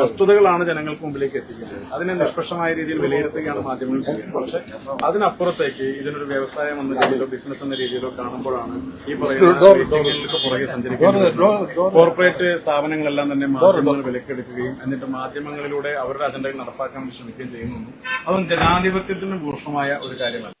വസ്തുതകളാണ് ജനങ്ങൾക്ക് മുമ്പിലേക്ക് എത്തിക്കുന്നത്. അതിനെ നിഷ്പക്ഷമായ രീതിയിൽ വിലയിരുത്തുകയാണ് മാധ്യമങ്ങൾ ചെയ്യുന്നത്. പക്ഷെ അതിനപ്പുറത്തേക്ക് ഇതിനൊരു വ്യവസായം എന്ന രീതിയിലോ ബിസിനസ് എന്ന രീതിയിലോ കാണുമ്പോഴാണ് ഈ പറയുന്നത് പുറകെ സഞ്ചരിക്കുന്നത്. കോർപ്പറേറ്റ് സ്ഥാപനങ്ങളെല്ലാം തന്നെ മാധ്യമങ്ങൾ വിലക്കെടുക്കുകയും എന്നിട്ട് മാധ്യമങ്ങളിലൂടെ അവരുടെ അജണ്ടകൾ നടപ്പാക്കാൻ ശ്രമിക്കുകയും ചെയ്യുന്നു. അതും ജനാധിപത്യത്തിന് ഭൂഷണമായ ഒരു കാര്യമല്ല.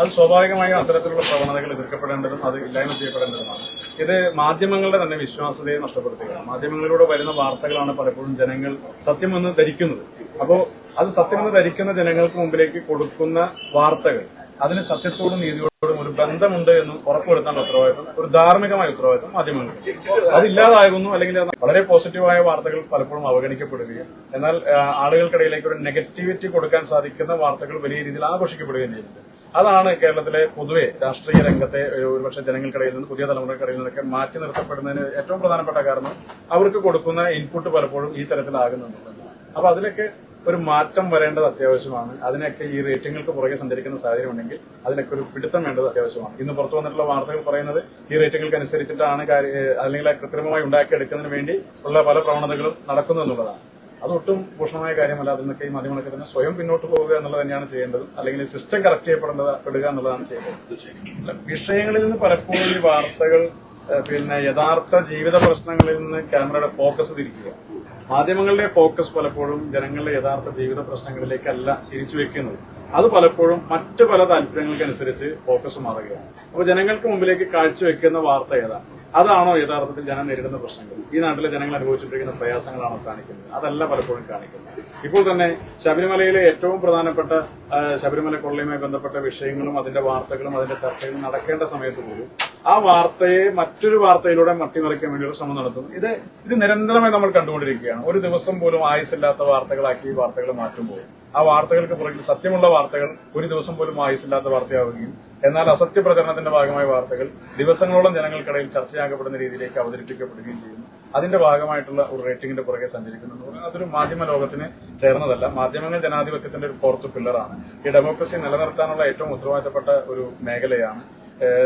അത് സ്വാഭാവികമായും അത്തരത്തിലുള്ള പ്രവണതകൾ എതിർക്കപ്പെടേണ്ടതും അത് ഇല്ലായ്മ ചെയ്യപ്പെടേണ്ടതുമാണ്. ഇത് മാധ്യമങ്ങളുടെ തന്നെ വിശ്വാസ്യതയെ നഷ്ടപ്പെടുത്തുകയാണ്. മാധ്യമങ്ങളിലൂടെ വരുന്ന വാർത്തകളാണ് പലപ്പോഴും ജനങ്ങൾ സത്യമെന്ന് ധരിക്കുന്നത്. അപ്പോൾ അത് സത്യമെന്ന് ധരിക്കുന്ന ജനങ്ങൾക്ക് മുമ്പിലേക്ക് കൊടുക്കുന്ന വാർത്തകൾ അതിന് സത്യത്തോടും നീതിയോടും ഒരു ബന്ധമുണ്ട് എന്ന് ഉറപ്പുവരുത്താനുള്ള ഉത്തരവാദിത്വം ഒരു ധാർമ്മികമായ ഉത്തരവാദിത്വം മാധ്യമങ്ങൾക്ക്. അതില്ലാതാകുന്നു അല്ലെങ്കിൽ വളരെ പോസിറ്റീവായ വാർത്തകൾ പലപ്പോഴും അവഗണിക്കപ്പെടുകയും എന്നാൽ ആളുകൾക്കിടയിലേക്ക് ഒരു നെഗറ്റിവിറ്റി കൊടുക്കാൻ സാധിക്കുന്ന വാർത്തകൾ വലിയ രീതിയിൽ ആഘോഷിക്കപ്പെടുകയും ചെയ്യുന്നുണ്ട്. അതാണ് കേരളത്തിലെ പൊതുവെ രാഷ്ട്രീയ രംഗത്തെ ഒരു ഒരുപക്ഷെ ജനങ്ങൾക്കിടയിൽ നിന്ന് പുതിയ തലമുറക്കിടയിൽ നിന്നൊക്കെ മാറ്റി നിർത്തപ്പെടുന്നതിന് ഏറ്റവും പ്രധാനപ്പെട്ട കാരണം അവർക്ക് കൊടുക്കുന്ന ഇൻപുട്ട് പലപ്പോഴും ഈ തരത്തിലാകുന്നുണ്ട്. അപ്പൊ അതിലൊക്കെ ഒരു മാറ്റം വരേണ്ടത് അത്യാവശ്യമാണ്. അതിനൊക്കെ ഈ റേറ്റിംഗുകൾക്ക് പുറകെ സഞ്ചരിക്കുന്ന സാഹചര്യം ഉണ്ടെങ്കിൽ അതിനൊക്കെ ഒരു പിടുത്തം വേണ്ടത് അത്യാവശ്യമാണ്. ഇന്ന് പുറത്തു വന്നിട്ടുള്ള വാർത്തകൾ പറയുന്നത് ഈ റേറ്റിംഗുകൾക്ക് അനുസരിച്ചിട്ടാണ് അല്ലെങ്കിൽ കൃത്രിമമായി ഉണ്ടാക്കിയെടുക്കുന്നതിന് വേണ്ടി ഉള്ള പല പ്രവണതകളും നടക്കുന്നു എന്നുള്ളതാണ്. അതൊട്ടും പോഷണമായ കാര്യമല്ല അതിൽ നിന്നൊക്കെ ഈ മാധ്യമങ്ങളൊക്കെ തന്നെ സ്വയം പിന്നോട്ട് പോവുക എന്നുള്ളത് തന്നെയാണ് ചെയ്യേണ്ടത്. അല്ലെങ്കിൽ സിസ്റ്റം കറക്റ്റ് ചെയ്യപ്പെടേണ്ടത് പെടുക എന്നുള്ളതാണ് ചെയ്യേണ്ടത്. വിഷയങ്ങളിൽ നിന്ന് പലപ്പോഴും ഈ വാർത്തകൾ പിന്നെ യഥാർത്ഥ ജീവിത പ്രശ്നങ്ങളിൽ നിന്ന് ക്യാമറയുടെ ഫോക്കസ് തിരിക്കുക. മാധ്യമങ്ങളുടെ ഫോക്കസ് പലപ്പോഴും ജനങ്ങളുടെ യഥാർത്ഥ ജീവിത പ്രശ്നങ്ങളിലേക്കല്ല തിരിച്ചു വെക്കുന്നത്. അത് പലപ്പോഴും മറ്റു പല താല്പര്യങ്ങൾക്കനുസരിച്ച് ഫോക്കസ് മാറുകയാണ്. അപ്പോൾ ജനങ്ങൾക്ക് മുമ്പിലേക്ക് കാഴ്ചവെക്കുന്ന വാർത്ത ഏതാണ് അതാണോ യഥാർത്ഥത്തിൽ ജനം നേരിടുന്ന പ്രശ്നങ്ങൾ? ഈ നാട്ടിലെ ജനങ്ങൾ അനുഭവിച്ചുകൊണ്ടിരിക്കുന്ന പ്രയാസങ്ങളാണോ കാണിക്കുന്നത്? അതല്ല പലപ്പോഴും കാണിക്കുന്നത്. ഇപ്പോൾ തന്നെ ശബരിമലയിലെ ഏറ്റവും പ്രധാനപ്പെട്ട ശബരിമല കൊള്ളയുമായി ബന്ധപ്പെട്ട വിഷയങ്ങളും അതിന്റെ വാർത്തകളും അതിന്റെ ചർച്ചകളും നടക്കേണ്ട സമയത്ത് പോലും ആ വാർത്തയെ മറ്റൊരു വാർത്തയിലൂടെ മട്ടിമറിക്കാൻ വേണ്ടിയുള്ള ശ്രമം നടത്തുന്നു. ഇത് ഇത് നിരന്തരമായി നമ്മൾ കണ്ടുകൊണ്ടിരിക്കുകയാണ്. ഒരു ദിവസം പോലും ആയുസില്ലാത്ത വാർത്തകളാക്കി വാർത്തകൾ മാറ്റുമ്പോൾ ആ വാർത്തകൾക്ക് പുറകിൽ സത്യമുള്ള വാർത്തകൾ ഒരു ദിവസം പോലും ആയുസില്ലാത്ത വാർത്തയാവുകയും എന്നാൽ അസത്യ പ്രചരണത്തിന്റെ ഭാഗമായ വാർത്തകൾ ദിവസങ്ങളോളം ജനങ്ങൾക്കിടയിൽ ചർച്ചയാക്കപ്പെടുന്ന രീതിയിലേക്ക് അവതരിപ്പിക്കപ്പെടുകയും ചെയ്യുന്നു. അതിന്റെ ഭാഗമായിട്ടുള്ള ഒരു റേറ്റിംഗിന്റെ പുറകെ സഞ്ചരിക്കുന്നു അതൊരു മാധ്യമ ലോകത്തിന് ചേർന്നതല്ല. മാധ്യമങ്ങൾ ജനാധിപത്യത്തിന്റെ ഒരു ഫോർത്ത് പില്ലറാണ് ഈ ഡെമോക്രസി നിലനിർത്താനുള്ള ഏറ്റവും ഉത്തരവാദിത്തപ്പെട്ട ഒരു മേഖലയാണ്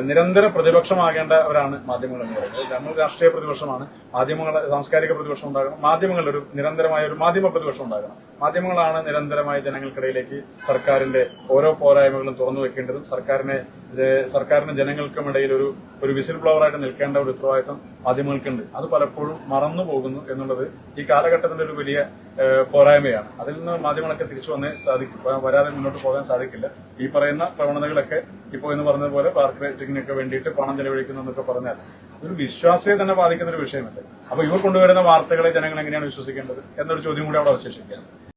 നിരന്തര പ്രതിപക്ഷമാകേണ്ടവരാണ് മാധ്യമങ്ങൾ എന്ന് പറയുന്നത്. നമ്മൾ രാഷ്ട്രീയ പ്രതിപക്ഷമാണ്. മാധ്യമങ്ങൾ സാംസ്കാരിക പ്രതിപക്ഷം ഉണ്ടാകണം. മാധ്യമങ്ങൾ ഒരു നിരന്തരമായ ഒരു മാധ്യമ പ്രതിപക്ഷം ഉണ്ടാകണം. മാധ്യമങ്ങളാണ് നിരന്തരമായി ജനങ്ങൾക്കിടയിലേക്ക് സർക്കാരിന്റെ ഓരോ പോരായ്മകളും തുറന്നു വെക്കേണ്ടതും സർക്കാരിനെ സർക്കാരിനും ജനങ്ങൾക്കും ഇടയിൽ ഒരു ഒരു വിസിൽ ബ്ലോവറായിട്ട് നിൽക്കേണ്ട ഒരു ഉത്തരവാദിത്തം മാധ്യമങ്ങൾക്കുണ്ട്. അത് പലപ്പോഴും മറന്നു പോകുന്നു എന്നുള്ളത് ഈ കാലഘട്ടത്തിന്റെ ഒരു വലിയ പോരായ്മയാണ്. അതിൽ നിന്ന് മാധ്യമങ്ങളൊക്കെ തിരിച്ചു വന്നേ സാധിക്കും. വരാതെ മുന്നോട്ട് പോകാൻ സാധിക്കില്ല. ഈ പറയുന്ന പ്രവണതകളൊക്കെ ഇപ്പോൾ എന്ന് പറഞ്ഞതുപോലെ പാർക്ക് റേറ്റിങ്ങിനൊക്കെ വേണ്ടിയിട്ട് പണം ചെലവഴിക്കുന്നു എന്നൊക്കെ പറഞ്ഞാൽ ഒരു വിശ്വാസത്തെ തന്നെ ബാധിക്കുന്ന ഒരു വിഷയമല്ലേ? അപ്പൊ ഇവർ കൊണ്ടുവരുന്ന വാർത്തകളെ ജനങ്ങൾ എങ്ങനെയാണ് വിശ്വസിക്കേണ്ടത് എന്നൊരു ചോദ്യം കൂടി അവിടെ അവശേഷിക്കുകയാണ്.